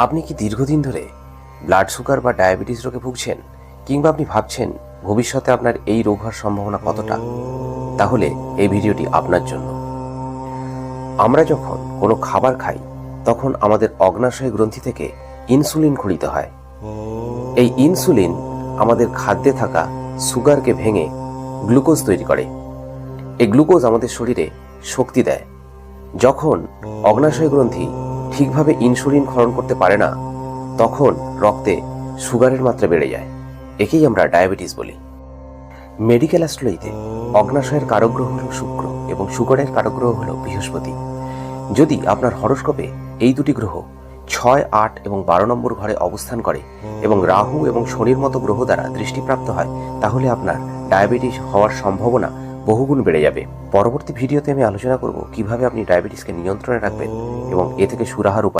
আপনি কি দীর্ঘদিন ধরে ব্লাড সুগার বা ডায়াবেটিস রোগে ভুগছেন কিংবা আপনি ভাবছেন ভবিষ্যতে আপনার এই রোগ হওয়ার সম্ভাবনা কতটা? তাহলে এই ভিডিওটি আপনার জন্য। আমরা যখন কোনো খাবার খাই, তখন আমাদের অগ্নাশয় গ্রন্থি থেকে ইনসুলিন খরিত হয়। এই ইনসুলিন আমাদের খাদ্যে থাকা সুগারকে ভেঙে গ্লুকোজ তৈরি করে। এই গ্লুকোজ আমাদের শরীরে শক্তি দেয়। যখন অগ্নাশয় গ্রন্থি ঠিকভাবে ইনসুলিন ক্ষরণ করতে পারে না, তখন রক্তে সুগারের মাত্রা বেড়ে যায়। একেই আমরা ডায়াবেটিস বলি। মেডিকেল অ্যাস্ট্রোলজিতে অগ্নাশয়ের কারগ্রহ হল শুক্র এবং সুগারের কারগ্রহ হল বৃহস্পতি। যদি আপনার হরস্কোপে এই দুটি গ্রহ ছয়, আট এবং বারো নম্বর ঘরে অবস্থান করে এবং রাহু এবং শনির মতো গ্রহ দ্বারা দৃষ্টিপ্রাপ্ত হয়, তাহলে আপনার ডায়াবেটিস হওয়ার সম্ভাবনা বহুগুণ বেড়ে যাবে। পরবর্তী ভিডিওতে আমি আলোচনা করব কীভাবে আপনি ডায়াবেটিসকে নিয়ন্ত্রণে রাখবেন এবং এ থেকে সুরাহার উপায়